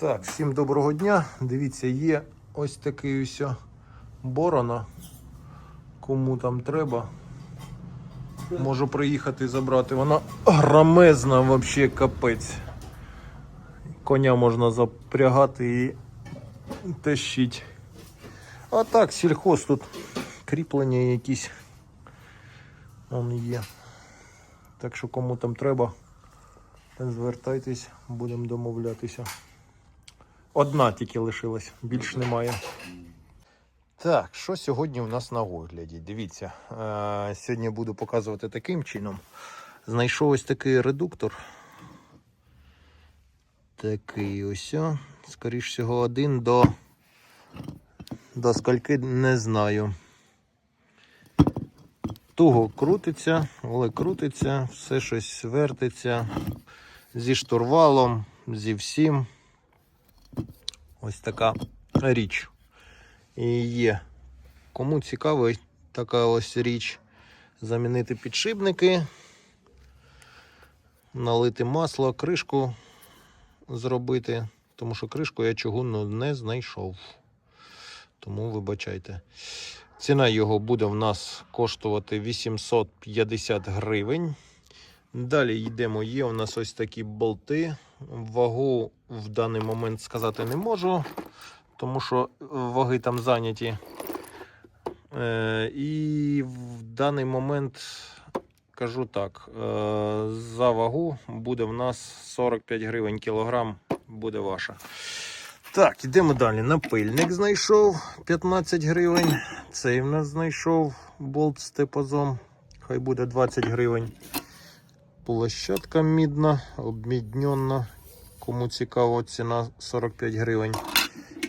Так, всім доброго дня. Дивіться, є ось такий ось борона. Кому там треба. Можу приїхати і забрати. Вона громезна, взагалі капець. Коня можна запрягати і тащить. А так, сільхоз тут кріплення якісь. Он є. Так що кому там треба, звертайтесь, будемо домовлятися. Одна тільки лишилась, більш немає. Так, що сьогодні у нас на огляді? Дивіться, е, сьогодні буду показувати таким чином. Знайшов ось такий редуктор. Такий ось. о. Скоріш всього, один до. До скольки не знаю. Туго крутиться, але крутиться, все щось вертиться зі штурвалом, зі всім. Ось така річ. І є. Кому цікаво, така ось річ замінити підшипники, налити масло, кришку зробити, тому що кришку я чугунну не знайшов. Тому вибачайте. Ціна його буде в нас коштувати 850 гривень. Далі йдемо. Є у нас ось такі болти. Вагу в даний момент сказати не можу, тому що ваги там зайняті. Е, і в даний момент кажу так: е, за вагу буде в нас 45 гривень кілограм, буде ваша. Так, йдемо далі. Напильник знайшов 15 гривень. Цей в нас знайшов болт з типозом. Хай буде 20 гривень. Площадка мідна, обміднена. Кому цікаво, ціна 45 гривень.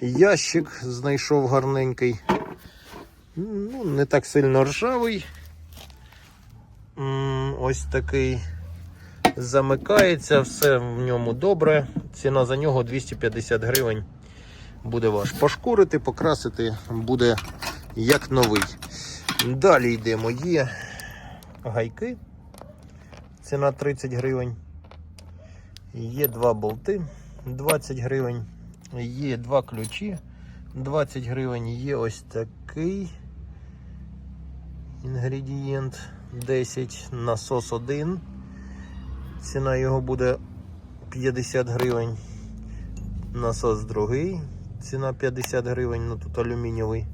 Ящик знайшов гарненький. Ну, не так сильно ржавий. Ось такий. Замикається, все в ньому добре. Ціна за нього 250 гривень. Буде ваш. Пошкурити, покрасити буде як новий. Далі йдемо. Є гайки. Ціна 30 гривень. Є два болти 20 гривень. Є два ключі 20 гривень. Є ось такий інгредієнт 10, насос 1. Ціна його буде 50 гривень. Насос другий. Ціна 50 гривень, ну тут алюмінієвий.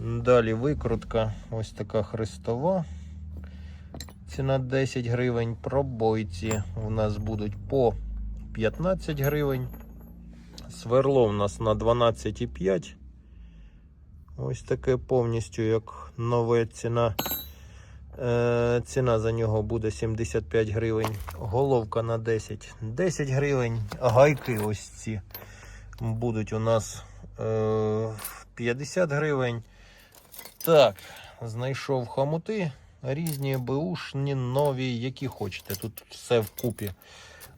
Далі викрутка ось така хрестова. Ціна 10 гривень. Пробойці у нас будуть по 15 гривень. Сверло у нас на 12,5. Ось таке повністю як нове ціна. Е, ціна за нього буде 75 гривень. Головка на 10. 10 гривень. Гайки ось ці будуть у нас е, 50 гривень. Так, знайшов хомути. Різні беушні, нові, які хочете. Тут все вкупі.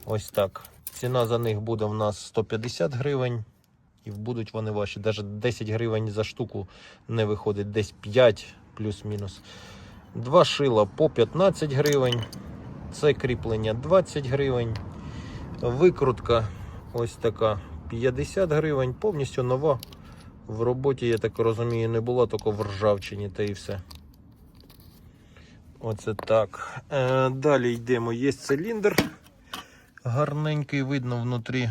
Ось так. Ціна за них буде в нас 150 гривень. І будуть вони ваші. Навіть 10 гривень за штуку не виходить, десь 5 плюс-мінус. Два шила по 15 гривень. Це кріплення 20 гривень. Викрутка ось така 50 гривень. Повністю нова. В роботі, я так розумію, не була, тільки в ржавчині та і все. Оце так. Е, далі йдемо. Є циліндр. Гарненький, видно внутрі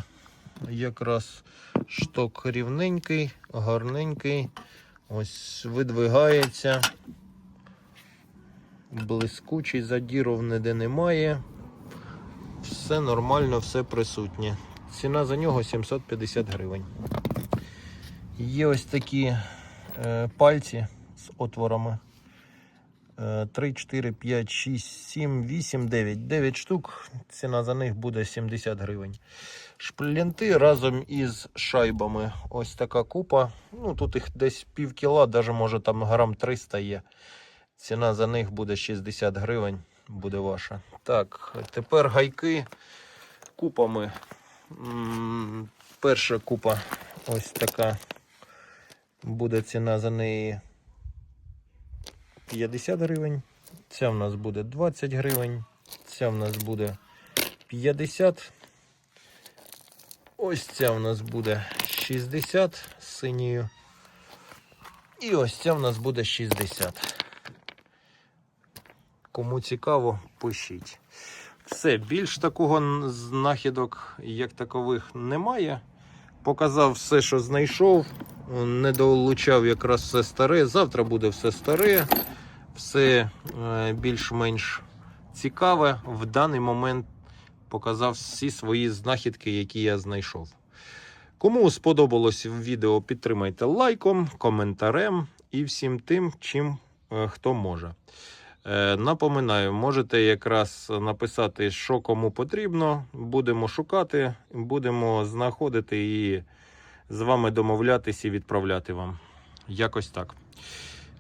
якраз шток рівненький, гарненький. Ось видвигається. Блискучий, задіров ніде немає. Все нормально, все присутнє. Ціна за нього 750 гривень. Є ось такі е, пальці з отворами. Е, 3, 4, 5, 6, 7, 8, 9. 9 штук. Ціна за них буде 70 гривень. Шплінти разом із шайбами. Ось така купа. Ну, тут їх десь пів кіла, навіть може там грам 300 є. Ціна за них буде 60 гривень. Буде ваша. Так, тепер гайки купами. Перша купа ось така. Буде ціна за неї 50 гривень. Ця в нас буде 20 гривень. Ця в нас буде 50. Ось ця в нас буде 60 з синьою. І ось ця в нас буде 60. Кому цікаво, пишіть. Все, більш такого знахідок, як такових, немає. Показав все, що знайшов. Не долучав якраз все старе. Завтра буде все старе, все е, більш-менш цікаве. В даний момент показав всі свої знахідки, які я знайшов. Кому сподобалось відео, підтримайте лайком, коментарем і всім тим, чим е, хто може. Е, Напоминаю, можете якраз написати, що кому потрібно. Будемо шукати, будемо знаходити і з вами домовлятися і відправляти вам. Якось так.